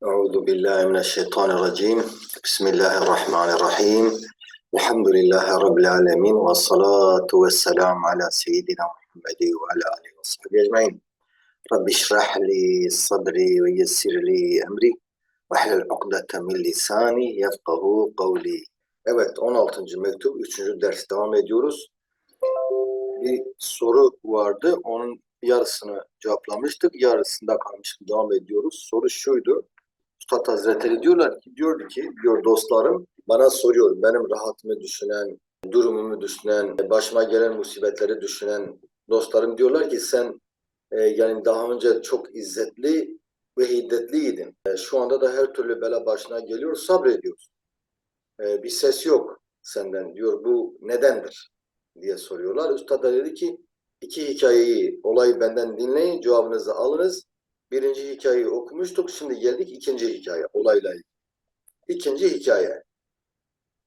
أعوذ بالله من الشيطان الرجيم بسم الله الرحمن الرحيم الحمد لله رب العالمين والصلاة والسلام على سيدنا محمد وعلى آله وصحبه أجمعين رب اشرح لي صدري ويسر لي أمري واحلل عقدة من lisani yefkahu kavli. Evet 16. mektup 3. ders devam ediyoruz. Bir soru vardı. Onun yarısını cevaplamıştık. Yarısında kalmıştık. Devam ediyoruz. Soru şuydu. Üstad Hazretleri diyorlar ki, diyordu ki, diyor dostlarım, bana soruyor, benim rahatımı düşünen, durumumu düşünen, başıma gelen musibetleri düşünen dostlarım diyorlar ki sen e, yani daha önce çok izzetli ve hiddetliydin. E, şu anda da her türlü bela başına geliyor, sabrediyorsun. E, bir ses yok senden diyor, bu nedendir diye soruyorlar. Üstad da dedi ki, iki hikayeyi, olayı benden dinleyin, cevabınızı alınız. Birinci hikayeyi okumuştuk. Şimdi geldik ikinci hikaye olayla. İkinci hikaye.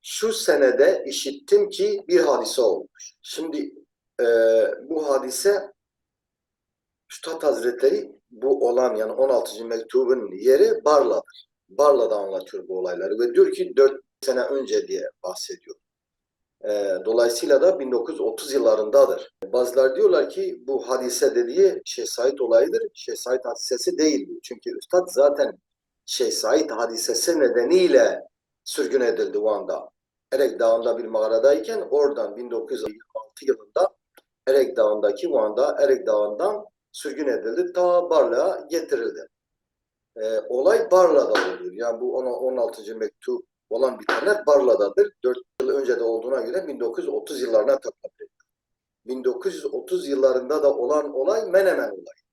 Şu senede işittim ki bir hadise olmuş. Şimdi e, bu hadise Üstad Hazretleri bu olan yani 16. mektubun yeri Barla'dır. Barla'da anlatıyor bu olayları ve diyor ki 4 sene önce diye bahsediyor. E, dolayısıyla da 1930 yıllarındadır. Bazılar diyorlar ki bu hadise dediği Şeyh Said olayıdır. Şeyh Said hadisesi değil. Çünkü Üstad zaten Şeyh Said hadisesi nedeniyle sürgün edildi Van'da. Erek Dağı'nda bir mağaradayken oradan 1926 yılında Erek Dağı'ndaki Van'da Erek Dağı'ndan sürgün edildi. Ta Barla'ya getirildi. Ee, olay Barla'da oluyor. Yani bu 16. mektup olan bitenler Barla'dadır. 4 yıl önce de olduğuna göre 1930 yıllarına ediyor. 1930 yıllarında da olan olay Menemen olayı.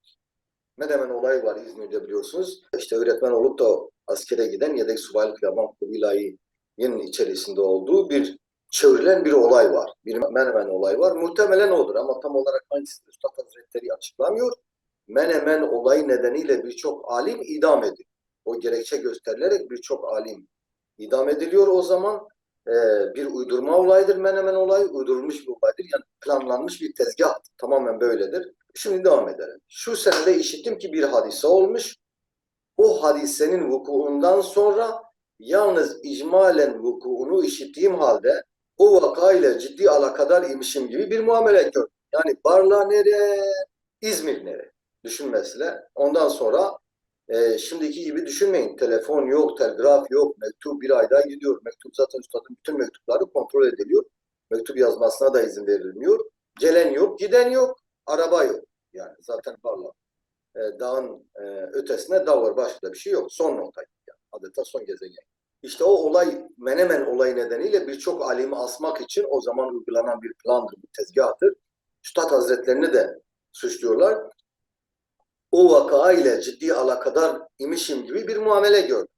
Menemen olayı var İzmir'de biliyorsunuz. İşte öğretmen olup da askere giden yedek subaylık yapan Kubilay'ın içerisinde olduğu bir çevrilen bir olay var. Bir Menemen olayı var. Muhtemelen odur ama tam olarak hangisi Üstad Hazretleri açıklamıyor. Menemen olayı nedeniyle birçok alim idam ediyor. O gerekçe gösterilerek birçok alim idam ediliyor o zaman. E, bir uydurma olaydır Menemen olayı, uydurulmuş bir olaydır. Yani planlanmış bir tezgah tamamen böyledir. Şimdi devam edelim. Şu senede işittim ki bir hadise olmuş. O hadisenin vukuundan sonra yalnız icmalen vukuunu işittiğim halde o vakayla ciddi alakadar imişim gibi bir muamele gördüm. Yani Barla nere, İzmir nere? Düşün. Ondan sonra e, şimdiki gibi düşünmeyin. Telefon yok, telgraf yok, mektup bir ayda gidiyor. Mektup zaten üstadın bütün mektupları kontrol ediliyor. Mektup yazmasına da izin verilmiyor. Gelen yok, giden yok, araba yok. Yani zaten varla. E, dağın e, ötesine dağ var, başka da bir şey yok. Son nokta. Yani. Adeta son gezegen. İşte o olay, Menemen olayı nedeniyle birçok alimi asmak için o zaman uygulanan bir plandır, bir tezgahtır. Üstad Hazretlerini de suçluyorlar o vaka ile ciddi alakadar imişim gibi bir muamele gördüm.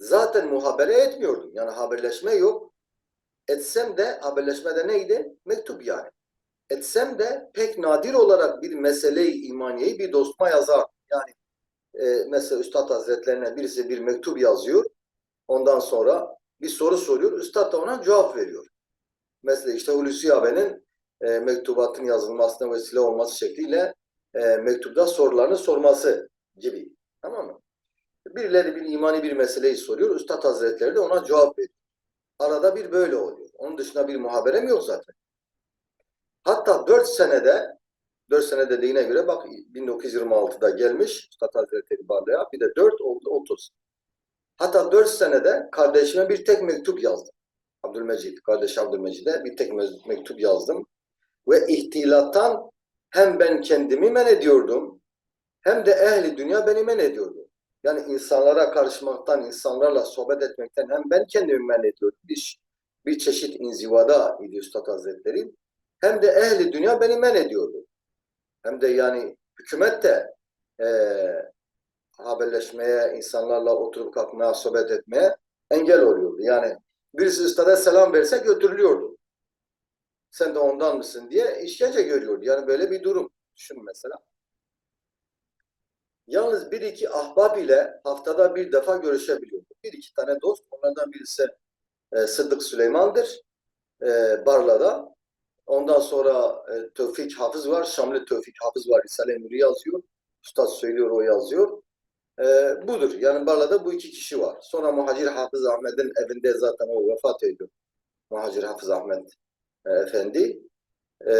Zaten muhabere etmiyordum. Yani haberleşme yok. Etsem de haberleşmede neydi? Mektup yani. Etsem de pek nadir olarak bir meseleyi imaniyeyi bir dostuma yazar. Yani e, mesela Üstad Hazretlerine birisi bir mektup yazıyor. Ondan sonra bir soru soruyor. Üstad da ona cevap veriyor. Mesela işte Hulusi Ağabey'in e, mektubatın yazılmasına vesile olması şekliyle e, mektupta sorularını sorması gibi. Tamam mı? Birileri bir imani bir meseleyi soruyor. Üstad Hazretleri de ona cevap veriyor. Arada bir böyle oluyor. Onun dışında bir muhaberem yok zaten. Hatta 4 senede 4 senede dediğine göre bak 1926'da gelmiş Üstad Hazretleri Barla'ya bir de 4 oldu 30. Hatta 4 senede kardeşime bir tek mektup yazdım. Abdülmecid, kardeş Abdülmecid'e bir tek mektup yazdım. Ve ihtilattan hem ben kendimi men ediyordum hem de ehli dünya beni men ediyordu. Yani insanlara karışmaktan, insanlarla sohbet etmekten hem ben kendimi men ediyordum. Bir, bir çeşit inzivada idi Üstad Hazretleri. Hem de ehli dünya beni men ediyordu. Hem de yani hükümet de e, haberleşmeye, insanlarla oturup kalkmaya, sohbet etmeye engel oluyordu. Yani birisi üstada selam verse götürülüyordu sen de ondan mısın diye işkence görüyordu. Yani böyle bir durum. Düşün mesela. Yalnız bir iki ahbab ile haftada bir defa görüşebiliyordu. Bir iki tane dost. Onlardan birisi e, Sıddık Süleyman'dır. E, Barla'da. Ondan sonra e, Tevfik Hafız var. Şamlı Tevfik Hafız var. Risale-i Nur'i yazıyor. Üstad söylüyor o yazıyor. E, budur. Yani Barla'da bu iki kişi var. Sonra Muhacir Hafız Ahmet'in evinde zaten o vefat ediyor. Muhacir Hafız Ahmet Efendi. E,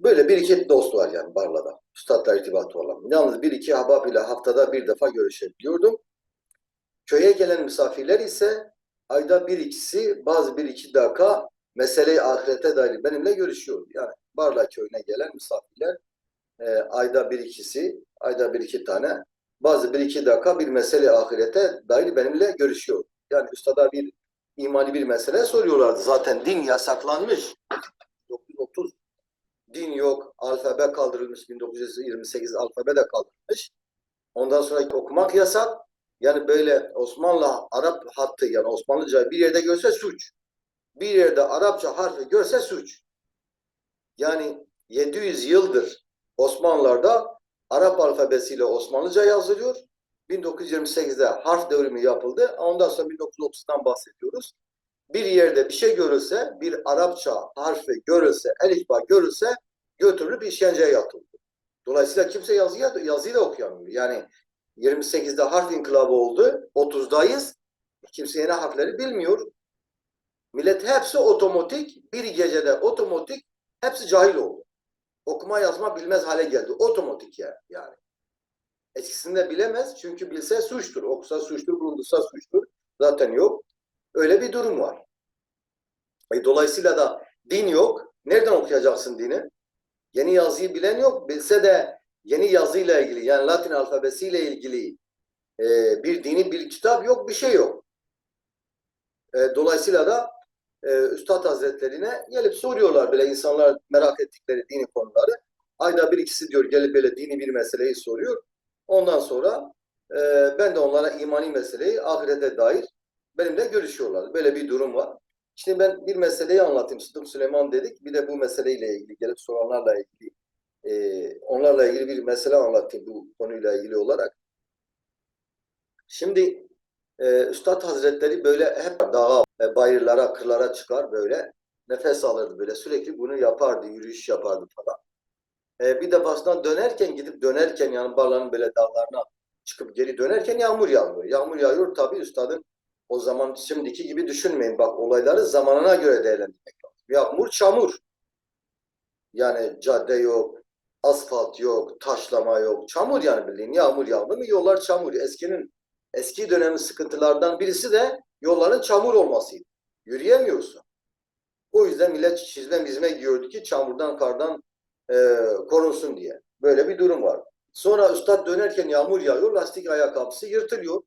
böyle bir iki dost var yani Barla'da. Üstadla irtibatı olan. Yalnız bir iki ahbap ile haftada bir defa görüşebiliyordum. Köye gelen misafirler ise ayda bir ikisi bazı bir iki dakika meseleyi ahirete dair benimle görüşüyor. Yani Barla köyüne gelen misafirler e, ayda bir ikisi, ayda bir iki tane bazı bir iki dakika bir mesele ahirete dair benimle görüşüyor. Yani üstada bir imani bir mesele soruyorlardı. Zaten din yasaklanmış. 1930 din yok, alfabe kaldırılmış. 1928 alfabe de kaldırılmış. Ondan sonra okumak yasak. Yani böyle Osmanlı Arap hattı yani Osmanlıca bir yerde görse suç. Bir yerde Arapça harfi görse suç. Yani 700 yıldır Osmanlılar'da Arap alfabesiyle Osmanlıca yazılıyor. 1928'de harf devrimi yapıldı. Ondan sonra 1930'dan bahsediyoruz. Bir yerde bir şey görülse, bir Arapça harfi görülse, elifba görülse götürülüp işkenceye yatıldı. Dolayısıyla kimse yazıyı, yazıyı da okuyamıyor. Yani 28'de harf inkılabı oldu. 30'dayız. Kimse yeni harfleri bilmiyor. Millet hepsi otomatik. Bir gecede otomatik hepsi cahil oldu. Okuma yazma bilmez hale geldi. Otomatik ya yani. Eskisinde bilemez çünkü bilse suçtur. Okusa suçtur, bulundursa suçtur. Zaten yok. Öyle bir durum var. E, dolayısıyla da din yok. Nereden okuyacaksın dini? Yeni yazıyı bilen yok. Bilse de yeni yazıyla ilgili yani Latin alfabesiyle ilgili e, bir dini bir kitap yok, bir şey yok. E, dolayısıyla da e, Üstad Hazretlerine gelip soruyorlar böyle insanlar merak ettikleri dini konuları. Ayda bir ikisi diyor gelip böyle dini bir meseleyi soruyor. Ondan sonra e, ben de onlara imani meseleyi ahirete dair benimle görüşüyorlar. Böyle bir durum var. Şimdi ben bir meseleyi anlatayım. Sıdık Süleyman dedik. Bir de bu meseleyle ilgili gelip soranlarla ilgili e, onlarla ilgili bir mesele anlatayım bu konuyla ilgili olarak. Şimdi e, Üstad Hazretleri böyle hep dağa, e, bayırlara, kırlara çıkar böyle. Nefes alırdı böyle. Sürekli bunu yapardı, yürüyüş yapardı falan. E, bir defasında dönerken, gidip dönerken yani Barla'nın böyle dağlarına çıkıp geri dönerken yağmur yağıyor. Yağmur yağıyor tabii Üstadın o zaman şimdiki gibi düşünmeyin. Bak olayları zamanına göre değerlendirmek lazım. Yağmur, çamur. Yani cadde yok, asfalt yok, taşlama yok. Çamur yani bildiğin. Yağmur yağdı mı yollar çamur. Eskinin eski dönemin sıkıntılardan birisi de yolların çamur olmasıydı. Yürüyemiyorsun. O yüzden millet çizme mizme giyiyordu ki çamurdan kardan e, korunsun diye. Böyle bir durum var. Sonra üstad dönerken yağmur yağıyor, lastik ayakkabısı yırtılıyor.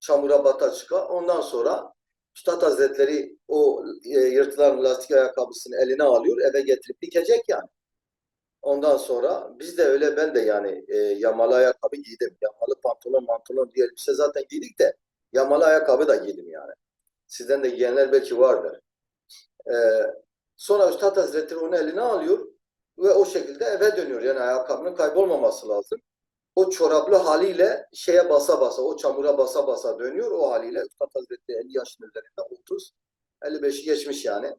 Çamura bata çıka. Ondan sonra Üstad Hazretleri o e, yırtılan lastik ayakkabısını eline alıyor, eve getirip dikecek yani. Ondan sonra biz de öyle ben de yani e, yamalı ayakkabı giydim. Yamalı pantolon, mantolon diye elbise zaten giydik de yamalı ayakkabı da giydim yani. Sizden de giyenler belki vardır. E, sonra Üstad Hazretleri onu eline alıyor ve o şekilde eve dönüyor. Yani ayakkabının kaybolmaması lazım. O çoraplı haliyle şeye basa basa, o çamura basa basa dönüyor. O haliyle Üstad Hazretleri 50 yaşın üzerinde 30, 55'i geçmiş yani.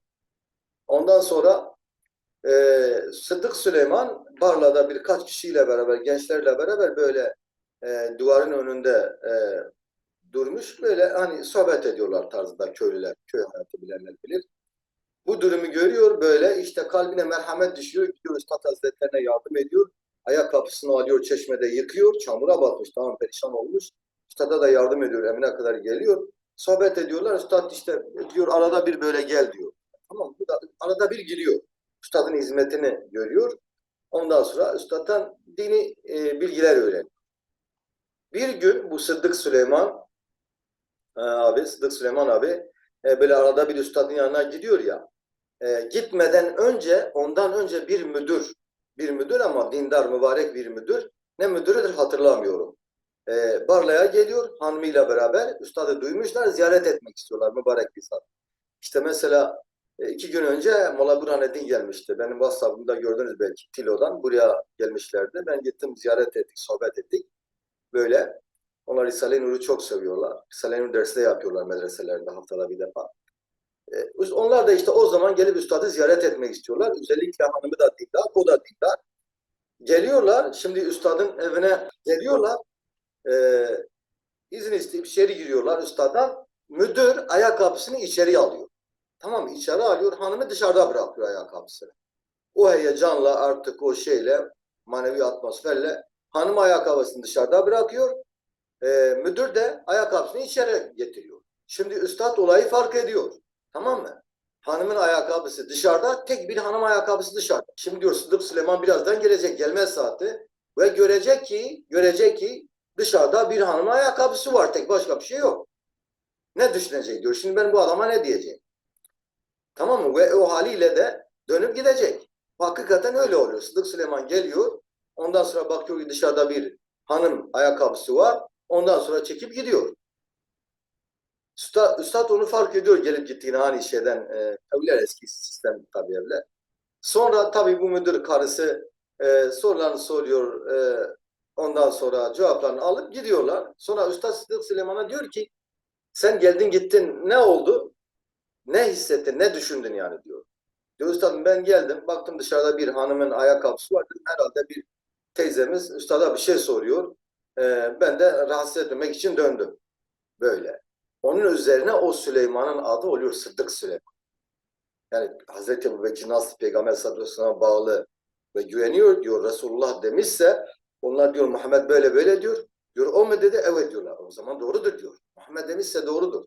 Ondan sonra e, Sıddık Süleyman Barla'da birkaç kişiyle beraber, gençlerle beraber böyle e, duvarın önünde e, durmuş. Böyle hani sohbet ediyorlar tarzında köylüler, köy hayatı bilenler bilir. Bu durumu görüyor böyle işte kalbine merhamet düşüyor. Gidiyor Üstad Hazretlerine yardım ediyor. Ayakkabısını alıyor çeşmede yıkıyor. Çamura batmış tamam perişan olmuş. Üstad'a da yardım ediyor emine kadar geliyor. Sohbet ediyorlar. Üstad işte diyor arada bir böyle gel diyor. Tamam bu da arada bir giriyor. Üstadın hizmetini görüyor. Ondan sonra üstaddan dini e, bilgiler öğreniyor. Bir gün bu Sıddık Süleyman e, abi, Sıddık Süleyman abi e, böyle arada bir üstadın yanına gidiyor ya. E, gitmeden önce, ondan önce bir müdür, bir müdür ama dindar, mübarek bir müdür. Ne müdürüdür hatırlamıyorum. E, Barla'ya geliyor hanımıyla beraber. Üstadı duymuşlar, ziyaret etmek istiyorlar mübarek bir zat. İşte mesela e, iki gün önce Mola Burhanettin gelmişti. Benim WhatsApp'ımda gördünüz belki Tilo'dan. Buraya gelmişlerdi. Ben gittim ziyaret ettik, sohbet ettik. Böyle. Onlar Risale-i Nur'u çok seviyorlar. Risale-i Nur dersi de yapıyorlar medreselerinde haftada bir defa. Ee, onlar da işte o zaman gelip üstadı ziyaret etmek istiyorlar. Özellikle hanımı da dindar, o da dindar. Geliyorlar, şimdi üstadın evine geliyorlar. E, izin isteyip içeri giriyorlar üstaddan. Müdür ayakkabısını içeri alıyor. Tamam? İçeri alıyor, hanımı dışarıda bırakıyor ayakkabısını. O heyecanla artık o şeyle, manevi atmosferle hanım ayakkabısını dışarıda bırakıyor. E, müdür de ayakkabısını içeri getiriyor. Şimdi üstad olayı fark ediyor. Tamam mı? Hanımın ayakkabısı dışarıda, tek bir hanım ayakkabısı dışarıda. Şimdi diyor Sıdık Süleyman birazdan gelecek, gelmez saati. Ve görecek ki, görecek ki dışarıda bir hanım ayakkabısı var, tek başka bir şey yok. Ne düşünecek diyor. Şimdi ben bu adama ne diyeceğim? Tamam mı? Ve o haliyle de dönüp gidecek. Hakikaten öyle oluyor. Sıdık Süleyman geliyor. Ondan sonra bakıyor ki dışarıda bir hanım ayakkabısı var. Ondan sonra çekip gidiyor. Üstad, üstad onu fark ediyor gelip gittiğini hani şeyden e, tabiler eski sistem tabi evler. Sonra tabi bu müdür karısı e, sorularını soruyor. E, ondan sonra cevaplarını alıp gidiyorlar. Sonra Üstad Sıdık Süleyman'a diyor ki sen geldin gittin ne oldu? Ne hissettin? Ne düşündün yani diyor. Diyor üstadım ben geldim baktım dışarıda bir hanımın ayakkabısı var. Dedim, Herhalde bir teyzemiz üstada bir şey soruyor. Ee, ben de rahatsız etmemek için döndüm. Böyle. Onun üzerine o Süleyman'ın adı oluyor Sıddık Süleyman. Yani Hazreti Ebu Bekir nasıl Peygamber sallallahu bağlı ve güveniyor diyor Resulullah demişse onlar diyor Muhammed böyle böyle diyor. Diyor o mu dedi? Evet diyorlar. O zaman doğrudur diyor. Muhammed demişse doğrudur.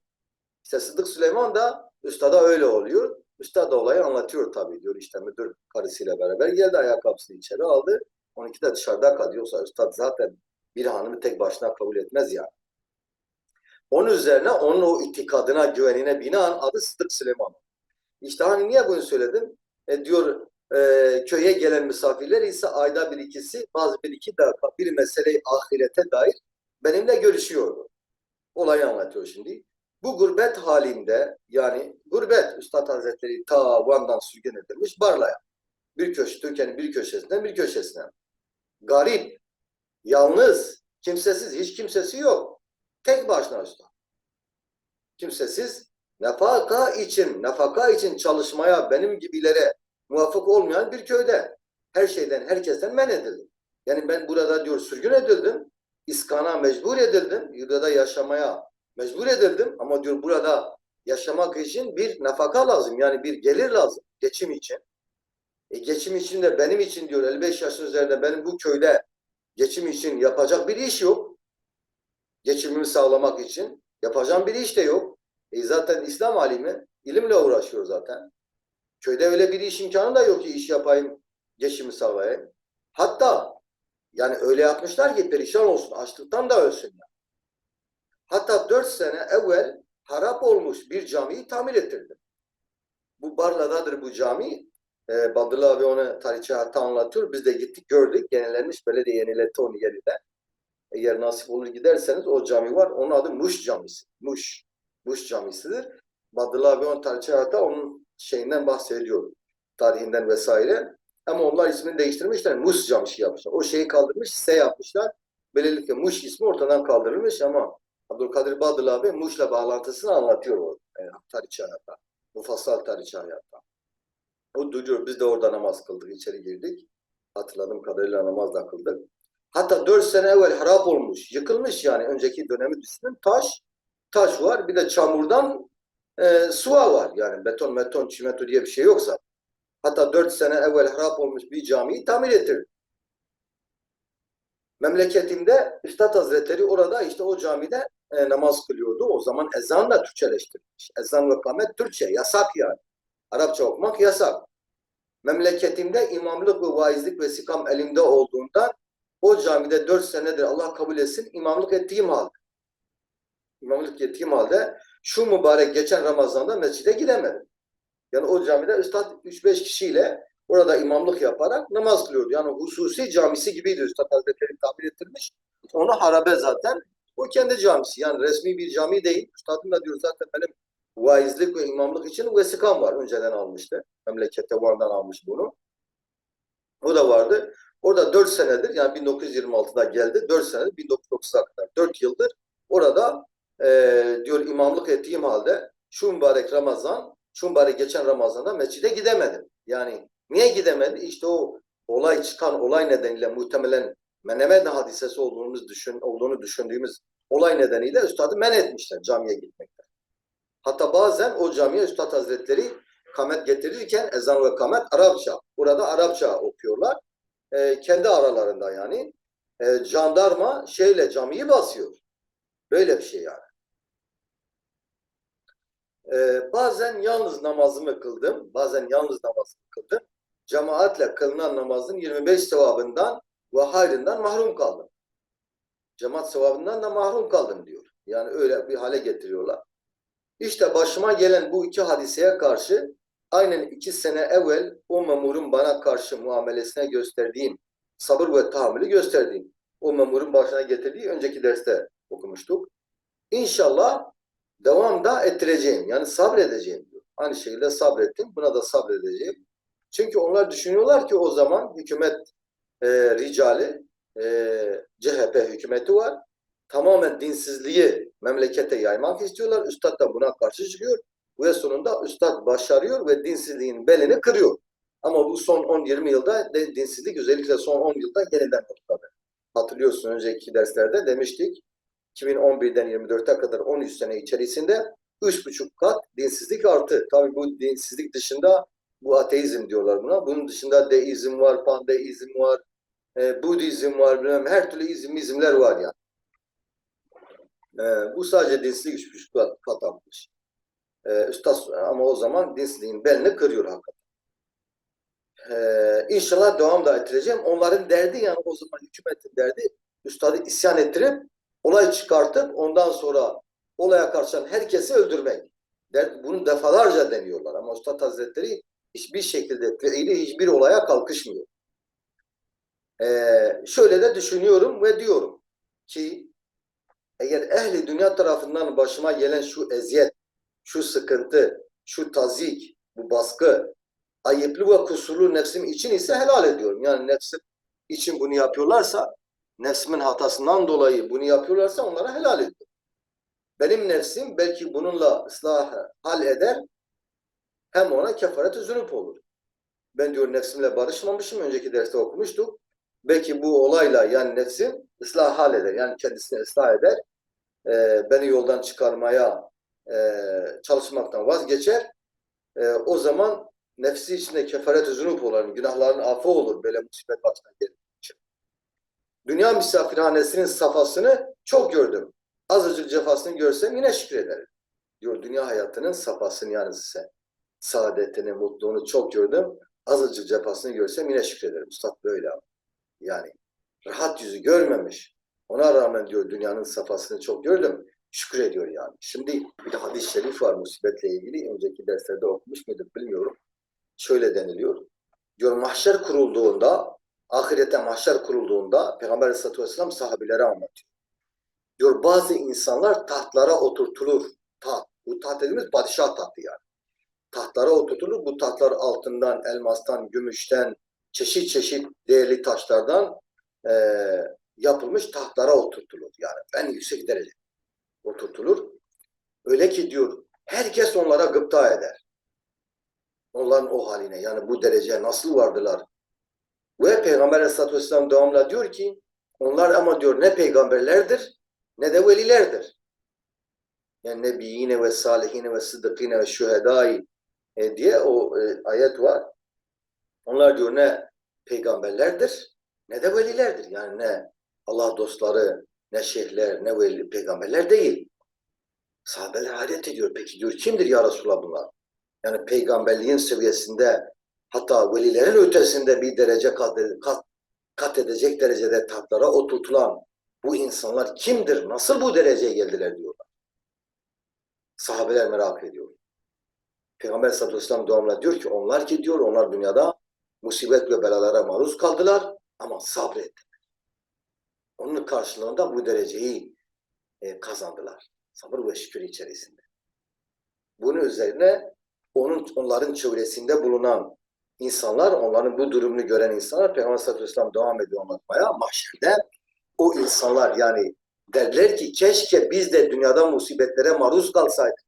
İşte Sıddık Süleyman da üstada öyle oluyor. Üstad olayı anlatıyor tabii diyor. İşte müdür karısıyla beraber geldi ayakkabısını içeri aldı. 12 de dışarıda kalıyor. Yoksa üstad zaten bir hanımı tek başına kabul etmez yani. Onun üzerine onun o itikadına, güvenine binaen adı Sıddık Süleyman. İşte hani niye bunu söyledim? E, diyor e, köye gelen misafirler ise ayda bir ikisi bazı bir iki dakika bir meseleyi ahirete dair benimle görüşüyordu. Olayı anlatıyor şimdi. Bu gurbet halinde yani gurbet Üstad Hazretleri ta Van'dan sürgün edilmiş Barla'ya. Bir köşe, Türkiye'nin bir köşesinden bir köşesine. Garip, yalnız, kimsesiz, hiç kimsesi yok. Tek başına usta. Kimsesiz, nafaka için, nafaka için çalışmaya benim gibilere muvaffak olmayan bir köyde. Her şeyden, herkesten men edildim. Yani ben burada diyor sürgün edildim. İskana mecbur edildim. Burada yaşamaya mecbur edildim. Ama diyor burada yaşamak için bir nafaka lazım. Yani bir gelir lazım. Geçim için. E geçim için de benim için diyor 55 yaşın üzerinde benim bu köyde geçim için yapacak bir iş yok. Geçimimi sağlamak için yapacağım bir iş de yok. E zaten İslam alimi ilimle uğraşıyor zaten. Köyde öyle bir iş imkanı da yok ki iş yapayım, geçimi sağlayayım. Hatta yani öyle yapmışlar ki perişan olsun, açlıktan da ölsünler. Hatta dört sene evvel harap olmuş bir camiyi tamir ettirdim. Bu Barla'dadır bu cami. Ee, Badırlı abi onu tarihçi hatta anlatıyor. Biz de gittik gördük. Yenilenmiş belediye yeniletti onu yeniden. Eğer nasip olur giderseniz o cami var. Onun adı Muş Camisi. Muş. Muş Camisi'dir. Badırlı abi onun tarihçi hatta onun şeyinden bahsediyor. Tarihinden vesaire. Ama onlar ismini değiştirmişler. Muş Camisi yapmışlar. O şeyi kaldırmış, S yapmışlar. Böylelikle Muş ismi ortadan kaldırılmış ama Abdülkadir Badıl abi Muş'la bağlantısını anlatıyor o tarihçi hayatta. Mufassal tarihçi hayatta. O duyuyor. Biz de orada namaz kıldık. içeri girdik. Hatırladığım kadarıyla namaz da kıldık. Hatta dört sene evvel harap olmuş. Yıkılmış yani. Önceki dönemi düşünün. Taş, taş var. Bir de çamurdan e, suva var. Yani beton, beton, çimento diye bir şey yoksa. Hatta dört sene evvel harap olmuş bir camiyi tamir ettirdi. Memleketimde Üstad Hazretleri orada işte o camide e, namaz kılıyordu. O zaman ezan da Türkçeleştirilmiş. Ezan ve kamet Türkçe. Yasak yani. Arapça okumak yasak. Memleketimde imamlık ve vaizlik ve sikam elimde olduğundan o camide dört senedir Allah kabul etsin imamlık ettiğim halde imamlık ettiğim halde şu mübarek geçen Ramazan'da mescide gidemedim. Yani o camide Üstad 3-5 kişiyle orada imamlık yaparak namaz kılıyordu. Yani hususi camisi gibiydi Üstad Hazretleri tabir ettirmiş. Onu harabe zaten. O kendi camisi. Yani resmi bir cami değil. Üstadın da diyor zaten benim vaizlik ve imamlık için vesikam var. Önceden almıştı. Memlekette Van'dan almış bunu. O da vardı. Orada 4 senedir yani 1926'da geldi. 4 senedir 1930'a kadar 4 yıldır orada e, diyor imamlık ettiğim halde şu mübarek Ramazan, şu mübarek geçen Ramazan'da mescide gidemedim. Yani niye gidemedi? İşte o olay çıkan olay nedeniyle muhtemelen Menemen hadisesi olduğumuz düşün, olduğunu düşündüğümüz olay nedeniyle üstadı men etmişler camiye gitmekten. Hatta bazen o camiye Üstad Hazretleri kamet getirirken ezan ve kamet Arapça. Burada Arapça okuyorlar. Ee, kendi aralarında yani. Ee, jandarma şeyle camiyi basıyor. Böyle bir şey yani. Ee, bazen yalnız namazımı kıldım. Bazen yalnız namazımı kıldım. Cemaatle kılınan namazın 25 sevabından ve hayrından mahrum kaldım. Cemaat sevabından da mahrum kaldım diyor. Yani öyle bir hale getiriyorlar. İşte başıma gelen bu iki hadiseye karşı aynen iki sene evvel o memurun bana karşı muamelesine gösterdiğim sabır ve tahammülü gösterdiğim o memurun başına getirdiği önceki derste okumuştuk. İnşallah devam da ettireceğim. Yani sabredeceğim diyor. Aynı şekilde sabrettim. Buna da sabredeceğim. Çünkü onlar düşünüyorlar ki o zaman hükümet e, ricali e, CHP hükümeti var. Tamamen dinsizliği memlekete yaymak istiyorlar. Üstad da buna karşı çıkıyor. Ve sonunda Üstad başarıyor ve dinsizliğin belini kırıyor. Ama bu son 10-20 yılda dinsizlik özellikle son 10 yılda yeniden patladı. Hatırlıyorsun önceki derslerde demiştik. 2011'den 24'e kadar 13 sene içerisinde 3,5 kat dinsizlik arttı. Tabii bu dinsizlik dışında bu ateizm diyorlar buna. Bunun dışında deizm var, pandeizm var, e, Budizm var, bilmem, her türlü izm, izmler var yani. E, bu sadece dinsizlik 3,5 kat, kat artmış. E, üstad ama o zaman dinsizliğin belini kırıyor hakikaten. Ee, inşallah devam da ettireceğim. Onların derdi yani o zaman hükümetin derdi üstadı isyan ettirip olay çıkartıp ondan sonra olaya karşı herkesi öldürmek. Der, bunu defalarca deniyorlar ama Üstad Hazretleri hiçbir şekilde fiili hiçbir olaya kalkışmıyor. Ee, şöyle de düşünüyorum ve diyorum ki eğer ehli dünya tarafından başıma gelen şu eziyet, şu sıkıntı, şu tazik, bu baskı, ayıplı ve kusurlu nefsim için ise helal ediyorum. Yani nefsim için bunu yapıyorlarsa, nefsimin hatasından dolayı bunu yapıyorlarsa onlara helal ediyorum. Benim nefsim belki bununla ıslah hal eder, hem ona kefaret-i olur. Ben diyor nefsimle barışmamışım, önceki derste okumuştuk. Belki bu olayla yani nefsim ıslah hal eder, yani kendisini ıslah eder, beni yoldan çıkarmaya e, çalışmaktan vazgeçer. E, o zaman nefsi içinde kefaret-i zünub olan günahların affı olur böyle musibet başına gelince. Dünya misafirhanesinin safasını çok gördüm. Azıcık cefasını görsem yine şükrederim. Diyor dünya hayatının safasını yani size. Saadetini, mutluluğunu çok gördüm. Azıcık cefasını görsem yine şükrederim. Üstad böyle ama. Yani rahat yüzü görmemiş. Ona rağmen diyor dünyanın safasını çok gördüm. Şükrediyor yani. Şimdi bir de hadis-i şerif var musibetle ilgili. Önceki derslerde okumuş muyduk bilmiyorum şöyle deniliyor. Diyor mahşer kurulduğunda, ahirete mahşer kurulduğunda Peygamber Aleyhisselatü Vesselam sahabilere anlatıyor. Diyor bazı insanlar tahtlara oturtulur. Taht. Bu taht dediğimiz padişah tahtı yani. Tahtlara oturtulur. Bu tahtlar altından, elmastan, gümüşten, çeşit çeşit değerli taşlardan e, yapılmış tahtlara oturtulur. Yani en yüksek derece oturtulur. Öyle ki diyor herkes onlara gıpta eder onların o haline yani bu dereceye nasıl vardılar? Ve Peygamber Aleyhisselatü Vesselam devamla diyor ki onlar ama diyor ne peygamberlerdir ne de velilerdir. Yani nebiyine ve salihine ve sıddıkine ve şühedai e, diye o e, ayet var. Onlar diyor ne peygamberlerdir ne de velilerdir. Yani ne Allah dostları, ne şeyhler, ne veli, peygamberler değil. Sahabeler hayret ediyor. Peki diyor kimdir ya Resulallah bunlar? yani peygamberliğin seviyesinde hatta velilerin ötesinde bir derece kat, kat, kat edecek derecede tahtlara oturtulan bu insanlar kimdir? Nasıl bu dereceye geldiler diyorlar. Sahabeler merak ediyor. Peygamber sallallahu aleyhi ve diyor ki onlar ki diyor onlar dünyada musibet ve belalara maruz kaldılar ama sabrettiler. Onun karşılığında bu dereceyi e, kazandılar. Sabır ve şükür içerisinde. Bunun üzerine onun onların çevresinde bulunan insanlar, onların bu durumunu gören insanlar Peygamber sallallahu aleyhi ve devam ediyor anlatmaya. Mahşerde o insanlar yani derler ki keşke biz de dünyada musibetlere maruz kalsaydık.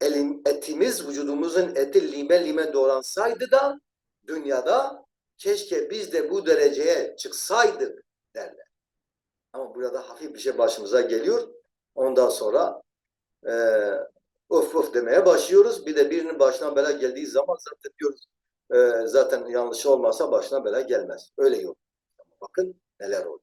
Elin, etimiz, vücudumuzun eti lime lime doğransaydı da dünyada Keşke biz de bu dereceye çıksaydık derler. Ama burada hafif bir şey başımıza geliyor. Ondan sonra eee of of demeye başlıyoruz. Bir de birinin başına bela geldiği zaman zaten diyoruz eee, zaten yanlış olmasa başına bela gelmez. Öyle yok. Bakın neler oldu.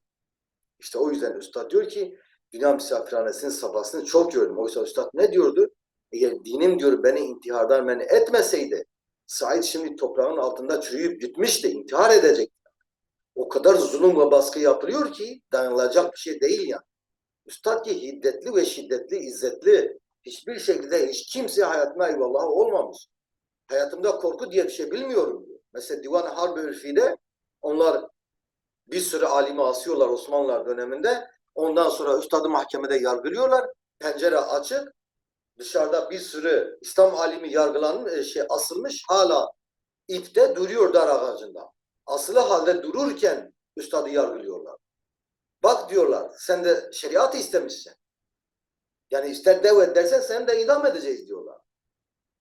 İşte o yüzden Üstad diyor ki dünya misafirhanesinin safhasını çok gördüm. Oysa Üstad ne diyordu? Eğer dinim diyor beni intihardan men etmeseydi Said şimdi toprağın altında çürüyüp gitmişti. intihar edecek. O kadar zulüm ve baskı yapılıyor ki dayanılacak bir şey değil yani. Üstad ki hiddetli ve şiddetli, izzetli hiçbir şekilde hiç kimse hayatına eyvallah olmamış. Hayatımda korku diye bir şey bilmiyorum diyor. Mesela Divan Harbi Ürfi'de onlar bir sürü alimi asıyorlar Osmanlılar döneminde. Ondan sonra üstadı mahkemede yargılıyorlar. Pencere açık. Dışarıda bir sürü İslam alimi yargılanmış, e, şey asılmış hala ipte duruyor dar ağacında. Asılı halde dururken üstadı yargılıyorlar. Bak diyorlar sen de şeriat istemişsin. Yani ister devlet dersen sen de idam edeceğiz diyorlar.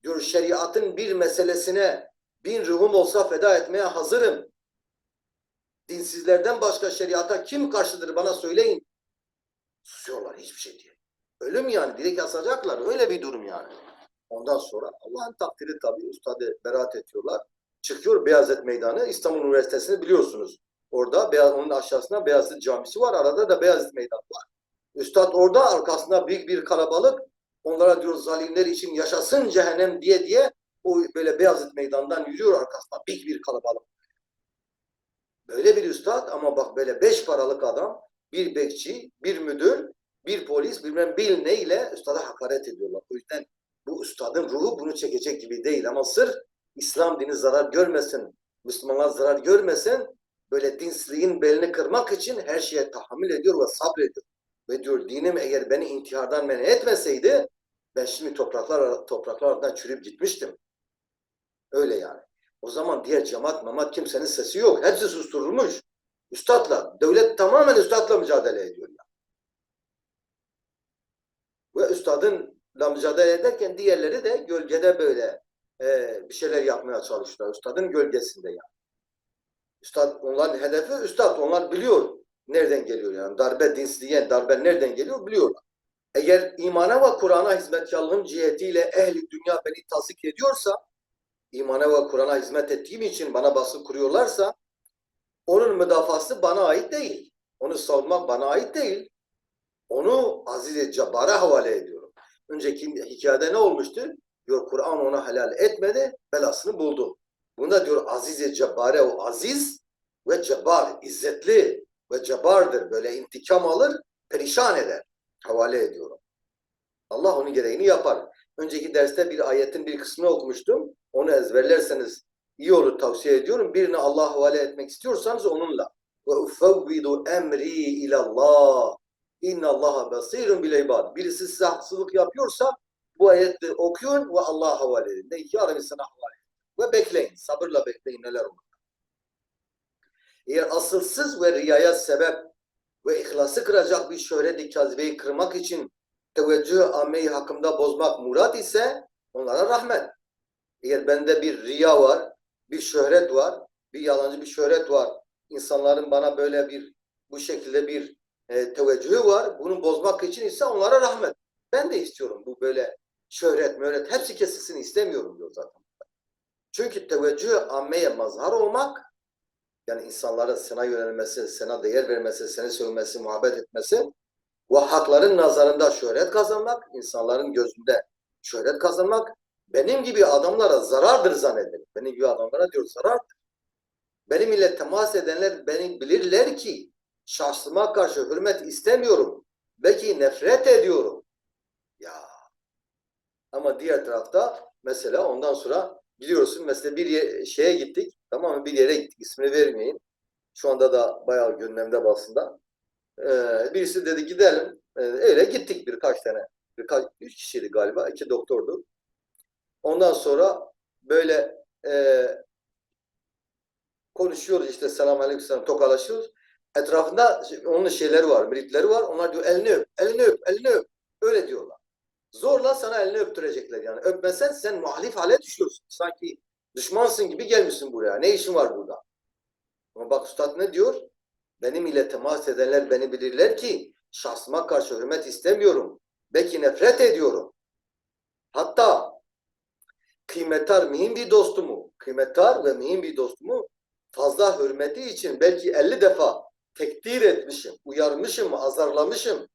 Diyor şeriatın bir meselesine bin ruhum olsa feda etmeye hazırım. Dinsizlerden başka şeriata kim karşıdır bana söyleyin. Susuyorlar hiçbir şey diye. Ölüm yani direkt asacaklar. Öyle bir durum yani. Ondan sonra Allah'ın takdiri tabii ustadı beraat ediyorlar. Çıkıyor Beyazıt Meydanı. İstanbul Üniversitesi'ni biliyorsunuz. Orada Beyaz, onun aşağısında Beyazıt Camisi var. Arada da Beyazıt Meydanı var. Üstad orada arkasında büyük bir kalabalık. Onlara diyor zalimler için yaşasın cehennem diye diye o böyle Beyazıt Meydan'dan yürüyor arkasında büyük bir kalabalık. Böyle bir üstad ama bak böyle beş paralık adam, bir bekçi, bir müdür, bir polis, bilmem bil neyle üstada hakaret ediyorlar. O yüzden bu üstadın ruhu bunu çekecek gibi değil ama sırf İslam dini zarar görmesin, Müslümanlar zarar görmesin, böyle dinsizliğin belini kırmak için her şeye tahammül ediyor ve sabrediyor. Ve diyor dinim eğer beni intihardan men etmeseydi ben şimdi topraklar topraklardan çürüyüp gitmiştim. Öyle yani. O zaman diğer cemaat memat kimsenin sesi yok. Hepsi susturulmuş. Üstadla. Devlet tamamen üstadla mücadele ediyor. Yani. Ve üstadınla mücadele ederken diğerleri de gölgede böyle e, bir şeyler yapmaya çalışıyorlar. Üstadın gölgesinde yani. Üstad, onların hedefi üstad. Onlar biliyor nereden geliyor yani. Darbe dinsizliğe, darbe nereden geliyor biliyorlar. Eğer imana ve Kur'an'a hizmetkarlığım cihetiyle ehli dünya beni tasdik ediyorsa imana ve Kur'an'a hizmet ettiğim için bana baskı kuruyorlarsa onun müdafası bana ait değil. Onu savunmak bana ait değil. Onu Aziz-i Cabbar'a havale ediyorum. Önceki hikayede ne olmuştu? Diyor Kur'an ona helal etmedi, belasını buldu. Bunda diyor Aziz-i Cabbar'e o aziz ve cabbar, izzetli ve cabbardır. Böyle intikam alır, perişan eder. Havale ediyorum. Allah onun gereğini yapar. Önceki derste bir ayetin bir kısmını okumuştum. Onu ezberlerseniz iyi olur tavsiye ediyorum. Birini Allah'a havale etmek istiyorsanız onunla. Ve ufevvidu emri ilallah. İnna Allaha basirun bil ibad. Birisi size haksızlık yapıyorsa bu ayeti okuyun ve Allah'a havale edin. De ki yarın sana havale edin. Ve bekleyin. Sabırla bekleyin neler olur. Eğer asılsız ve riyaya sebep ve ihlası kıracak bir şöhreti kazibeyi kırmak için teveccüh ammeyi hakkında bozmak murat ise onlara rahmet. Eğer bende bir riya var, bir şöhret var, bir yalancı bir şöhret var. İnsanların bana böyle bir bu şekilde bir e, teveccühü var. Bunu bozmak için ise onlara rahmet. Ben de istiyorum bu böyle şöhret, möhret hepsi kesilsin istemiyorum diyor zaten. Çünkü teveccüh ammeye mazhar olmak yani insanların sana yönelmesi, sana değer vermesi, seni sevmesi, muhabbet etmesi ve hakların nazarında şöhret kazanmak, insanların gözünde şöhret kazanmak benim gibi adamlara zarardır zannederim. Benim gibi adamlara diyor zarardır. Benim ile temas edenler beni bilirler ki şahsıma karşı hürmet istemiyorum. Belki nefret ediyorum. Ya. Ama diğer tarafta mesela ondan sonra biliyorsun mesela bir şeye gittik. Tamam mı? Bir yere gittik. ismini vermeyin. Şu anda da bayağı gündemde basında. Ee, birisi dedi gidelim. Ee, öyle gittik birkaç tane. Birkaç, üç kişiydi galiba. iki doktordu. Ondan sonra böyle e, konuşuyoruz işte selam aleyküm tokalaşıyoruz. Etrafında onun şeyleri var, müritleri var. Onlar diyor elini öp, elini öp, elini öp. Öyle diyorlar. Zorla sana elini öptürecekler yani. Öpmesen sen muhalif hale düşüyorsun. Sanki düşmansın gibi gelmişsin buraya. Ne işin var burada? Ama bak Üstad ne diyor? Benim ile temas edenler beni bilirler ki şahsıma karşı hürmet istemiyorum. Belki nefret ediyorum. Hatta kıymetdar mühim bir dostumu, kıymetdar ve mühim bir dostumu fazla hürmeti için belki 50 defa tekdir etmişim, uyarmışım, azarlamışım.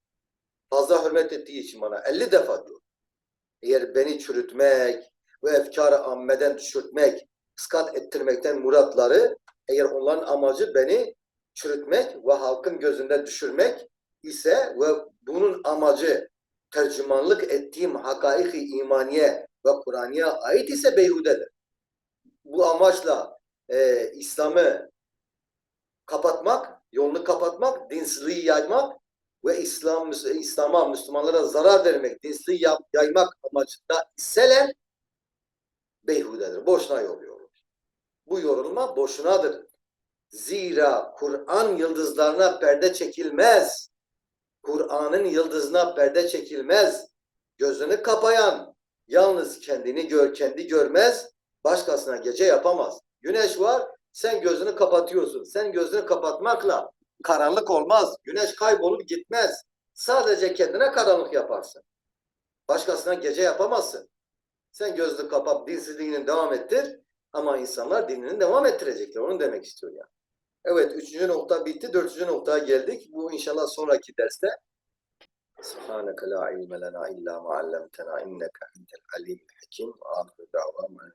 Fazla hürmet ettiği için bana 50 defa diyor. Eğer beni çürütmek ve efkar-ı ammeden düşürtmek, kıskat ettirmekten muratları, eğer onların amacı beni çürütmek ve halkın gözünde düşürmek ise ve bunun amacı tercümanlık ettiğim hakaik-i imaniye ve Kur'an'a ait ise beyhudedir. Bu amaçla e, İslam'ı kapatmak, yolunu kapatmak, dinsizliği yaymak ve İslam İslam'a, Müslümanlara zarar vermek, yay- yaymak amacında iseler beyhudedir. Boşuna yoruluyor. Bu yorulma boşunadır. Zira Kur'an yıldızlarına perde çekilmez. Kur'an'ın yıldızına perde çekilmez. Gözünü kapayan yalnız kendini gör, kendi görmez, başkasına gece yapamaz. Güneş var, sen gözünü kapatıyorsun. Sen gözünü kapatmakla karanlık olmaz. Güneş kaybolup gitmez. Sadece kendine karanlık yaparsın. Başkasına gece yapamazsın. Sen gözünü kapat, dinsizliğini devam ettir. Ama insanlar dinini devam ettirecekler. Onu demek istiyor yani. Evet, üçüncü nokta bitti. Dördüncü noktaya geldik. Bu inşallah sonraki derste. Subhaneke la ilme lena illa ma inneke entel alim hakim. Ve ahiru davamena